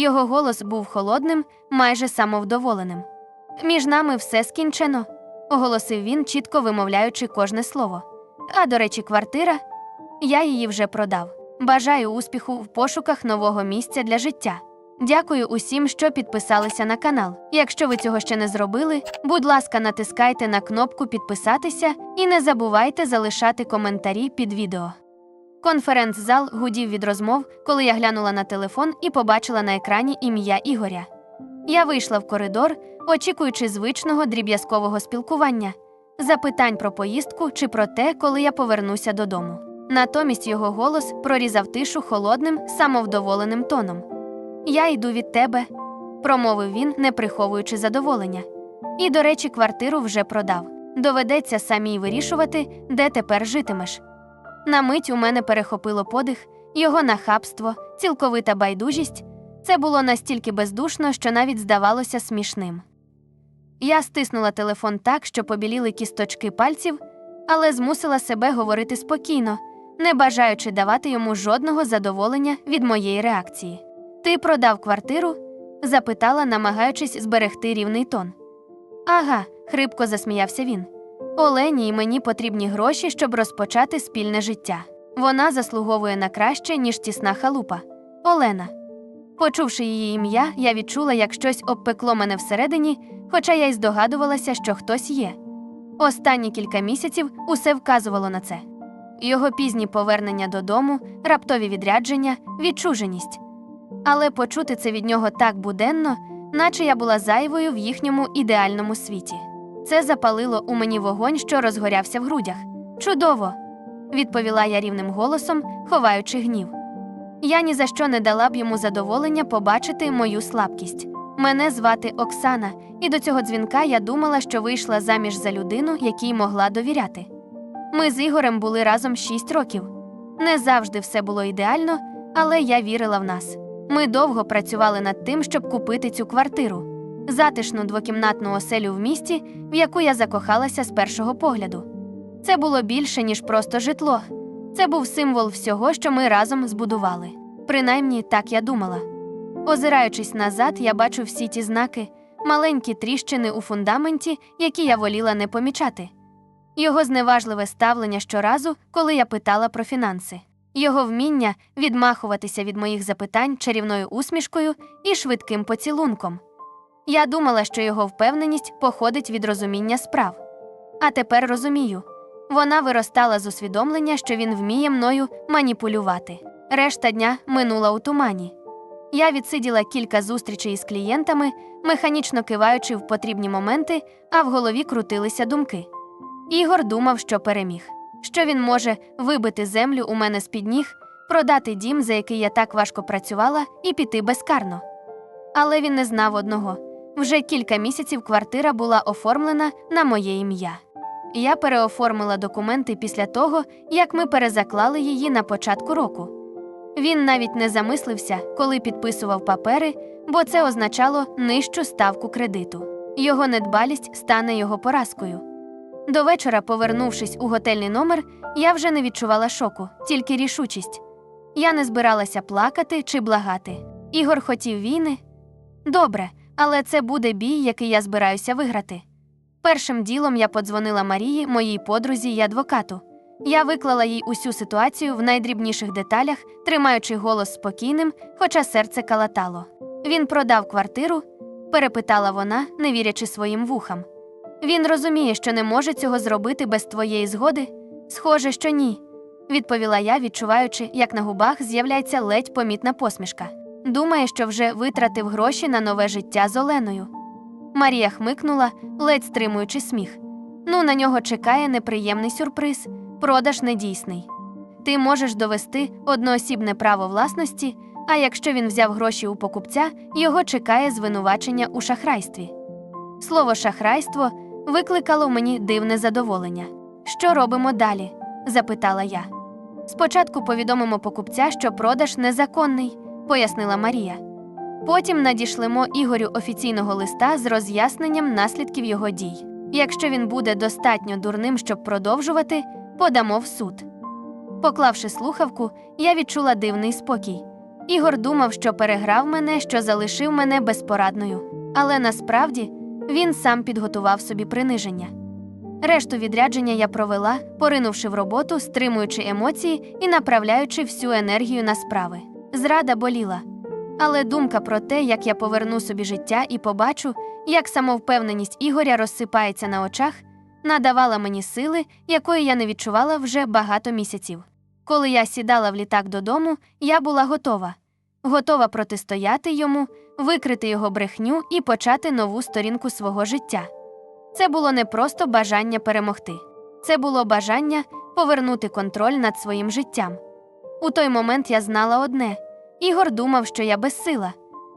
Його голос був холодним, майже самовдоволеним. Між нами все скінчено, оголосив він, чітко вимовляючи кожне слово. А до речі, квартира я її вже продав. Бажаю успіху в пошуках нового місця для життя. Дякую усім, що підписалися на канал. Якщо ви цього ще не зробили, будь ласка, натискайте на кнопку підписатися і не забувайте залишати коментарі під відео. Конференц-зал гудів від розмов, коли я глянула на телефон і побачила на екрані ім'я Ігоря. Я вийшла в коридор, очікуючи звичного дріб'язкового спілкування, запитань про поїздку чи про те, коли я повернуся додому. Натомість його голос прорізав тишу холодним, самовдоволеним тоном. Я йду від тебе, промовив він, не приховуючи задоволення. І, до речі, квартиру вже продав. Доведеться самій вирішувати, де тепер житимеш. На мить у мене перехопило подих, його нахабство, цілковита байдужість. Це було настільки бездушно, що навіть здавалося смішним. Я стиснула телефон так, що побіліли кісточки пальців, але змусила себе говорити спокійно, не бажаючи давати йому жодного задоволення від моєї реакції. Ти продав квартиру? запитала, намагаючись зберегти рівний тон. Ага, хрипко засміявся він. Олені і мені потрібні гроші, щоб розпочати спільне життя. Вона заслуговує на краще, ніж тісна халупа. Олена. Почувши її ім'я, я відчула, як щось обпекло мене всередині, хоча я й здогадувалася, що хтось є. Останні кілька місяців усе вказувало на це. Його пізні повернення додому, раптові відрядження, відчуженість. Але почути це від нього так буденно, наче я була зайвою в їхньому ідеальному світі. Це запалило у мені вогонь, що розгорявся в грудях. Чудово! відповіла я рівним голосом, ховаючи гнів. Я ні за що не дала б йому задоволення побачити мою слабкість. Мене звати Оксана, і до цього дзвінка я думала, що вийшла заміж за людину, якій могла довіряти. Ми з Ігорем були разом шість років. Не завжди все було ідеально, але я вірила в нас. Ми довго працювали над тим, щоб купити цю квартиру, затишну двокімнатну оселю в місті, в яку я закохалася з першого погляду. Це було більше, ніж просто житло. Це був символ всього, що ми разом збудували. Принаймні, так я думала. Озираючись назад, я бачу всі ті знаки, маленькі тріщини у фундаменті, які я воліла не помічати. Його зневажливе ставлення щоразу, коли я питала про фінанси, його вміння відмахуватися від моїх запитань чарівною усмішкою і швидким поцілунком. Я думала, що його впевненість походить від розуміння справ. А тепер розумію. Вона виростала з усвідомлення, що він вміє мною маніпулювати. Решта дня минула у тумані. Я відсиділа кілька зустрічей із клієнтами, механічно киваючи в потрібні моменти, а в голові крутилися думки. Ігор думав, що переміг, що він може вибити землю у мене з-під ніг, продати дім, за який я так важко працювала, і піти безкарно. Але він не знав одного вже кілька місяців квартира була оформлена на моє ім'я. Я переоформила документи після того, як ми перезаклали її на початку року. Він навіть не замислився, коли підписував папери, бо це означало нижчу ставку кредиту. Його недбалість стане його поразкою. До вечора, повернувшись у готельний номер, я вже не відчувала шоку, тільки рішучість. Я не збиралася плакати чи благати. Ігор хотів війни. Добре, але це буде бій, який я збираюся виграти. Першим ділом я подзвонила Марії, моїй подрузі й адвокату. Я виклала їй усю ситуацію в найдрібніших деталях, тримаючи голос спокійним, хоча серце калатало. Він продав квартиру, перепитала вона, не вірячи своїм вухам. Він розуміє, що не може цього зробити без твоєї згоди? Схоже, що ні, відповіла я, відчуваючи, як на губах з'являється ледь помітна посмішка. Думає, що вже витратив гроші на нове життя з Оленою. Марія хмикнула, ледь стримуючи сміх. Ну, на нього чекає неприємний сюрприз продаж недійсний. Ти можеш довести одноосібне право власності, а якщо він взяв гроші у покупця, його чекає звинувачення у шахрайстві. Слово шахрайство викликало в мені дивне задоволення. Що робимо далі? запитала я. Спочатку повідомимо покупця, що продаж незаконний, пояснила Марія. Потім надішлемо Ігорю офіційного листа з роз'ясненням наслідків його дій. Якщо він буде достатньо дурним, щоб продовжувати, подамо в суд. Поклавши слухавку, я відчула дивний спокій. Ігор думав, що переграв мене, що залишив мене безпорадною. Але насправді він сам підготував собі приниження. Решту відрядження я провела, поринувши в роботу, стримуючи емоції і направляючи всю енергію на справи. Зрада боліла. Але думка про те, як я поверну собі життя і побачу, як самовпевненість Ігоря розсипається на очах, надавала мені сили, якої я не відчувала вже багато місяців. Коли я сідала в літак додому, я була готова. Готова протистояти йому, викрити його брехню і почати нову сторінку свого життя. Це було не просто бажання перемогти, це було бажання повернути контроль над своїм життям. У той момент я знала одне Ігор думав, що я безсила,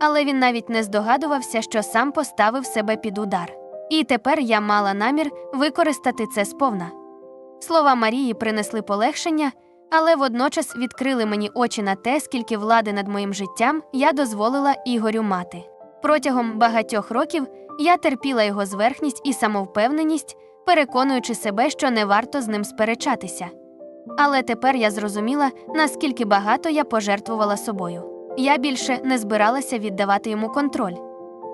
але він навіть не здогадувався, що сам поставив себе під удар. І тепер я мала намір використати це сповна. Слова Марії принесли полегшення, але водночас відкрили мені очі на те, скільки влади над моїм життям я дозволила Ігорю мати. Протягом багатьох років я терпіла його зверхність і самовпевненість, переконуючи себе, що не варто з ним сперечатися. Але тепер я зрозуміла, наскільки багато я пожертвувала собою. Я більше не збиралася віддавати йому контроль.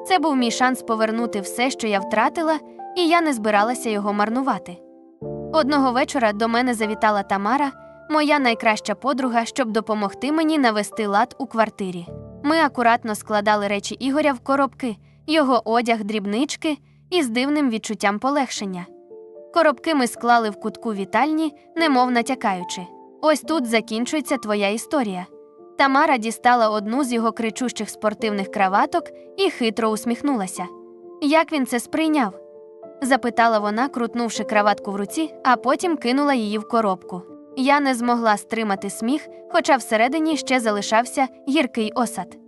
Це був мій шанс повернути все, що я втратила, і я не збиралася його марнувати. Одного вечора до мене завітала Тамара, моя найкраща подруга, щоб допомогти мені навести лад у квартирі. Ми акуратно складали речі Ігоря в коробки, його одяг, дрібнички і з дивним відчуттям полегшення. Коробки ми склали в кутку вітальні, немов натякаючи. Ось тут закінчується твоя історія. Тамара дістала одну з його кричущих спортивних краваток і хитро усміхнулася. Як він це сприйняв? запитала вона, крутнувши краватку в руці, а потім кинула її в коробку. Я не змогла стримати сміх, хоча всередині ще залишався гіркий осад.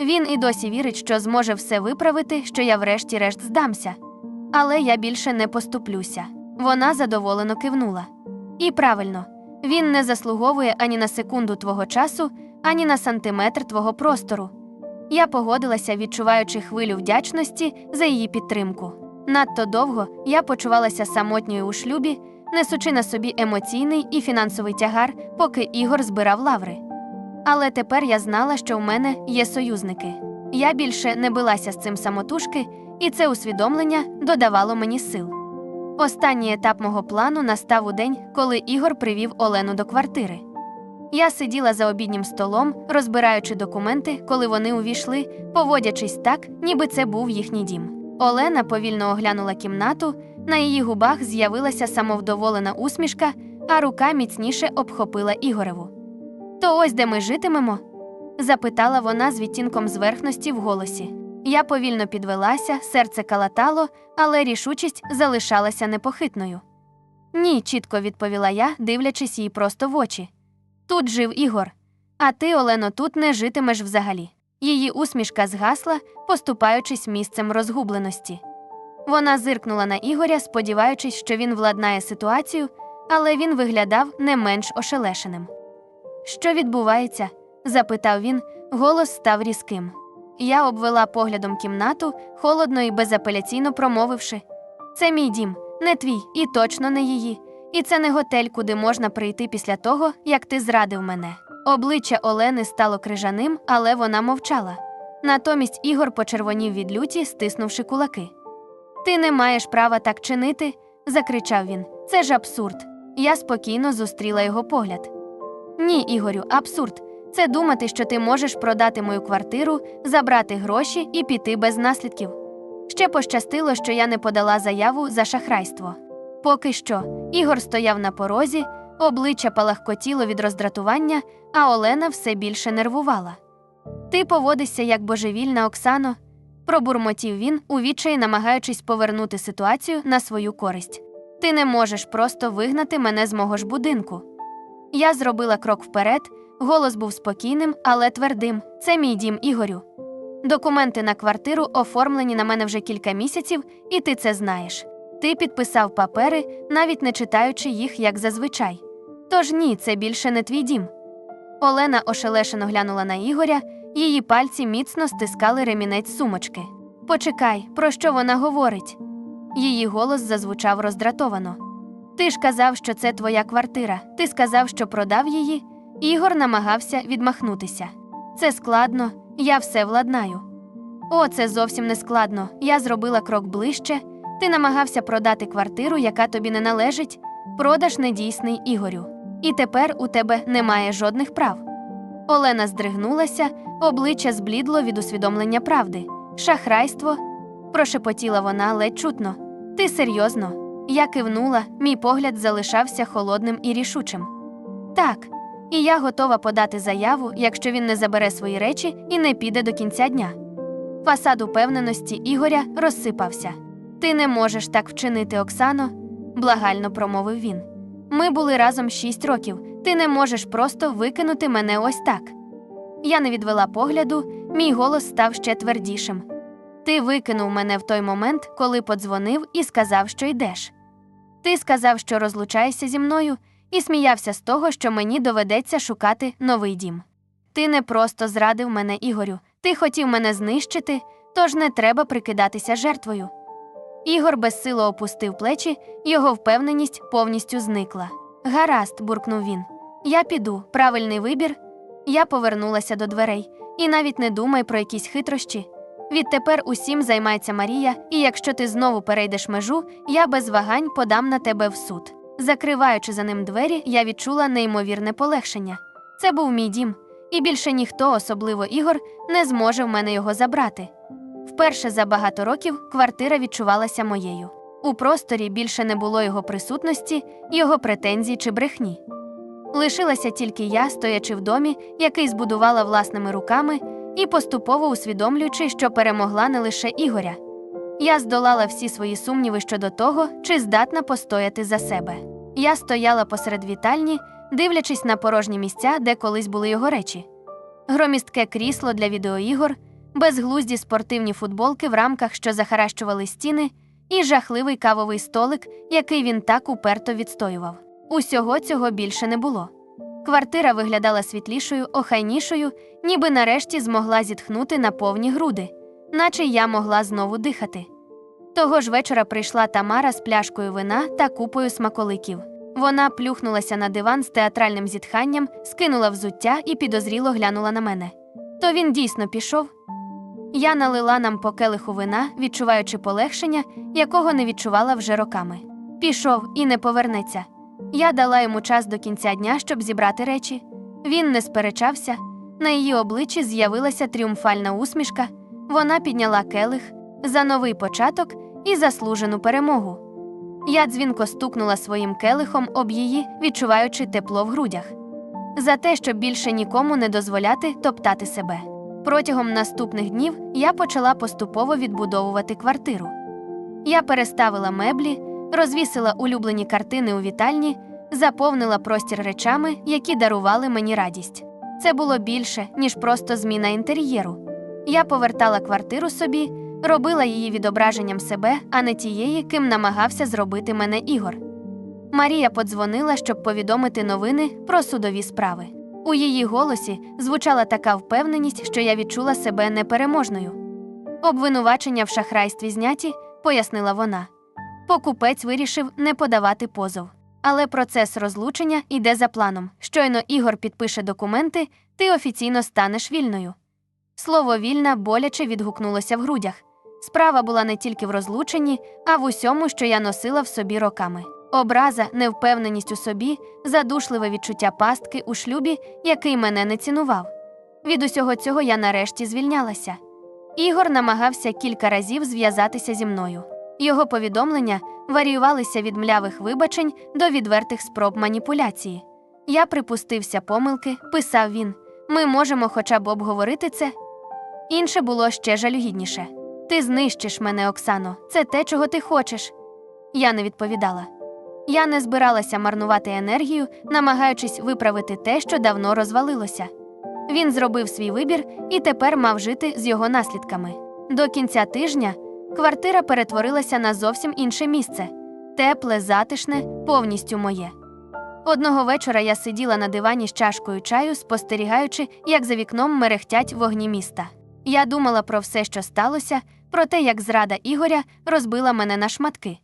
Він і досі вірить, що зможе все виправити, що я врешті-решт здамся. Але я більше не поступлюся. Вона задоволено кивнула. І правильно, він не заслуговує ані на секунду твого часу, ані на сантиметр твого простору. Я погодилася, відчуваючи хвилю вдячності за її підтримку. Надто довго я почувалася самотньою у шлюбі, несучи на собі емоційний і фінансовий тягар, поки Ігор збирав лаври. Але тепер я знала, що в мене є союзники. Я більше не билася з цим самотужки, і це усвідомлення додавало мені сил. Останній етап мого плану настав у день, коли Ігор привів Олену до квартири. Я сиділа за обіднім столом, розбираючи документи, коли вони увійшли, поводячись так, ніби це був їхній дім. Олена повільно оглянула кімнату, на її губах з'явилася самовдоволена усмішка, а рука міцніше обхопила Ігореву. То ось де ми житимемо? запитала вона з відтінком зверхності в голосі. Я повільно підвелася, серце калатало, але рішучість залишалася непохитною. Ні, чітко відповіла я, дивлячись їй просто в очі. Тут жив Ігор, а ти, Олено, тут не житимеш взагалі. Її усмішка згасла, поступаючись місцем розгубленості. Вона зиркнула на Ігоря, сподіваючись, що він владнає ситуацію, але він виглядав не менш ошелешеним. Що відбувається? запитав він, голос став різким. Я обвела поглядом кімнату, холодно і безапеляційно промовивши: Це мій дім, не твій, і точно не її. І це не готель, куди можна прийти після того, як ти зрадив мене. Обличчя Олени стало крижаним, але вона мовчала. Натомість Ігор почервонів від люті, стиснувши кулаки. Ти не маєш права так чинити, закричав він. Це ж абсурд. Я спокійно зустріла його погляд. Ні, Ігорю, абсурд. Це думати, що ти можеш продати мою квартиру, забрати гроші і піти без наслідків. Ще пощастило, що я не подала заяву за шахрайство. Поки що, Ігор стояв на порозі, обличчя палахкотіло від роздратування, а Олена все більше нервувала. Ти поводишся як божевільна, Оксано, пробурмотів він, у відчаї намагаючись повернути ситуацію на свою користь. Ти не можеш просто вигнати мене з мого ж будинку. Я зробила крок вперед, голос був спокійним, але твердим це мій дім, Ігорю. Документи на квартиру оформлені на мене вже кілька місяців, і ти це знаєш. Ти підписав папери, навіть не читаючи їх, як зазвичай. Тож ні, це більше не твій дім. Олена ошелешено глянула на Ігоря, її пальці міцно стискали ремінець сумочки. Почекай, про що вона говорить? Її голос зазвучав роздратовано. Ти ж казав, що це твоя квартира. Ти сказав, що продав її. Ігор намагався відмахнутися. Це складно, я все владнаю. О, це зовсім не складно. Я зробила крок ближче. Ти намагався продати квартиру, яка тобі не належить. Продаж недійсний Ігорю. І тепер у тебе немає жодних прав. Олена здригнулася, обличчя зблідло від усвідомлення правди. Шахрайство, прошепотіла вона ледь чутно. Ти серйозно? Я кивнула, мій погляд залишався холодним і рішучим. Так, і я готова подати заяву, якщо він не забере свої речі і не піде до кінця дня. Фасад упевненості Ігоря розсипався. Ти не можеш так вчинити, Оксано, благально промовив він. Ми були разом шість років. Ти не можеш просто викинути мене ось так. Я не відвела погляду, мій голос став ще твердішим. Ти викинув мене в той момент, коли подзвонив і сказав, що йдеш. Ти сказав, що розлучаєшся зі мною, і сміявся з того, що мені доведеться шукати новий дім. Ти не просто зрадив мене, Ігорю, ти хотів мене знищити, тож не треба прикидатися жертвою. Ігор безсило опустив плечі, його впевненість повністю зникла. Гаразд, буркнув він. Я піду, правильний вибір. Я повернулася до дверей. І навіть не думай про якісь хитрощі. Відтепер усім займається Марія, і якщо ти знову перейдеш межу, я без вагань подам на тебе в суд. Закриваючи за ним двері, я відчула неймовірне полегшення. Це був мій дім, і більше ніхто, особливо Ігор, не зможе в мене його забрати. Вперше за багато років квартира відчувалася моєю. У просторі більше не було його присутності, його претензій чи брехні. Лишилася тільки я, стоячи в домі, який збудувала власними руками, і поступово усвідомлюючи, що перемогла не лише Ігоря. Я здолала всі свої сумніви щодо того, чи здатна постояти за себе. Я стояла посеред вітальні, дивлячись на порожні місця, де колись були його речі. Громістке крісло для відеоігор, безглузді спортивні футболки в рамках, що захаращували стіни, і жахливий кавовий столик, який він так уперто відстоював. Усього цього більше не було. Квартира виглядала світлішою, охайнішою, ніби нарешті змогла зітхнути на повні груди, наче я могла знову дихати. Того ж вечора прийшла Тамара з пляшкою вина та купою смаколиків. Вона плюхнулася на диван з театральним зітханням, скинула взуття і підозріло глянула на мене. То він дійсно пішов. Я налила нам по келиху вина, відчуваючи полегшення, якого не відчувала вже роками. Пішов і не повернеться. Я дала йому час до кінця дня, щоб зібрати речі. Він не сперечався. На її обличчі з'явилася тріумфальна усмішка. Вона підняла келих за новий початок і заслужену перемогу. Я дзвінко стукнула своїм келихом об її, відчуваючи тепло в грудях. За те, щоб більше нікому не дозволяти топтати себе. Протягом наступних днів я почала поступово відбудовувати квартиру. Я переставила меблі, розвісила улюблені картини у вітальні, заповнила простір речами, які дарували мені радість. Це було більше, ніж просто зміна інтер'єру. Я повертала квартиру собі, робила її відображенням себе, а не тієї, ким намагався зробити мене Ігор. Марія подзвонила, щоб повідомити новини про судові справи. У її голосі звучала така впевненість, що я відчула себе непереможною. Обвинувачення в шахрайстві зняті, пояснила вона. Покупець вирішив не подавати позов. Але процес розлучення йде за планом. Щойно Ігор підпише документи, ти офіційно станеш вільною. Слово вільна боляче відгукнулося в грудях. Справа була не тільки в розлученні, а в усьому, що я носила в собі роками. Образа, невпевненість у собі, задушливе відчуття пастки у шлюбі, який мене не цінував. Від усього цього я нарешті звільнялася. Ігор намагався кілька разів зв'язатися зі мною. Його повідомлення варіювалися від млявих вибачень до відвертих спроб маніпуляції. Я припустився помилки, писав він. Ми можемо хоча б обговорити це. Інше було ще жалюгідніше. Ти знищиш мене, Оксано, це те, чого ти хочеш. Я не відповідала. Я не збиралася марнувати енергію, намагаючись виправити те, що давно розвалилося. Він зробив свій вибір і тепер мав жити з його наслідками. До кінця тижня квартира перетворилася на зовсім інше місце тепле, затишне, повністю моє. Одного вечора я сиділа на дивані з чашкою чаю, спостерігаючи, як за вікном мерехтять вогні міста. Я думала про все, що сталося, про те, як зрада Ігоря розбила мене на шматки.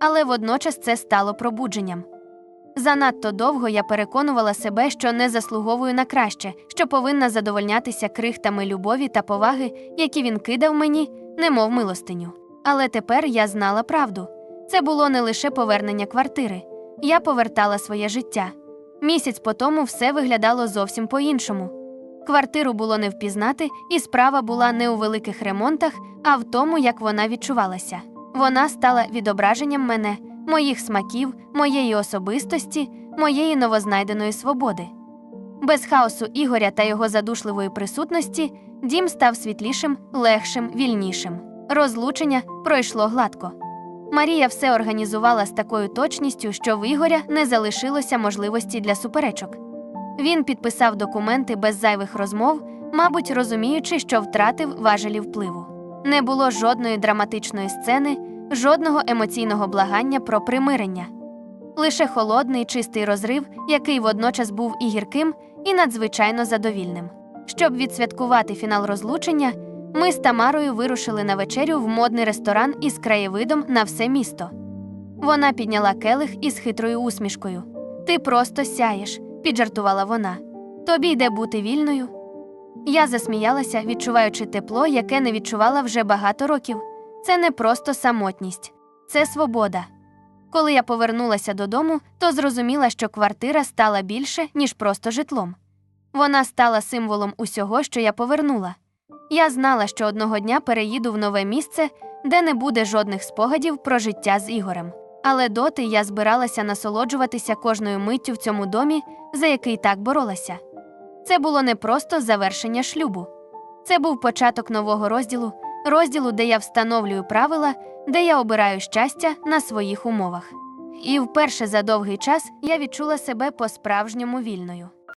Але водночас це стало пробудженням. Занадто довго я переконувала себе, що не заслуговую на краще, що повинна задовольнятися крихтами любові та поваги, які він кидав мені, немов милостиню. Але тепер я знала правду. Це було не лише повернення квартири. Я повертала своє життя. Місяць по тому все виглядало зовсім по-іншому. Квартиру було не впізнати, і справа була не у великих ремонтах, а в тому, як вона відчувалася. Вона стала відображенням мене, моїх смаків, моєї особистості, моєї новознайденої свободи. Без хаосу Ігоря та його задушливої присутності дім став світлішим, легшим, вільнішим. Розлучення пройшло гладко. Марія все організувала з такою точністю, що в Ігоря не залишилося можливості для суперечок. Він підписав документи без зайвих розмов, мабуть, розуміючи, що втратив важелі впливу. Не було жодної драматичної сцени, жодного емоційного благання про примирення. Лише холодний, чистий розрив, який водночас був і гірким, і надзвичайно задовільним. Щоб відсвяткувати фінал розлучення, ми з Тамарою вирушили на вечерю в модний ресторан із краєвидом на все місто. Вона підняла келих із хитрою усмішкою. Ти просто сяєш, піджартувала вона. Тобі йде бути вільною. Я засміялася, відчуваючи тепло, яке не відчувала вже багато років. Це не просто самотність, це свобода. Коли я повернулася додому, то зрозуміла, що квартира стала більше, ніж просто житлом. Вона стала символом усього, що я повернула. Я знала, що одного дня переїду в нове місце, де не буде жодних спогадів про життя з Ігорем. Але доти я збиралася насолоджуватися кожною миттю в цьому домі, за який так боролася. Це було не просто завершення шлюбу, це був початок нового розділу, розділу, де я встановлюю правила, де я обираю щастя на своїх умовах. І вперше за довгий час я відчула себе по-справжньому вільною.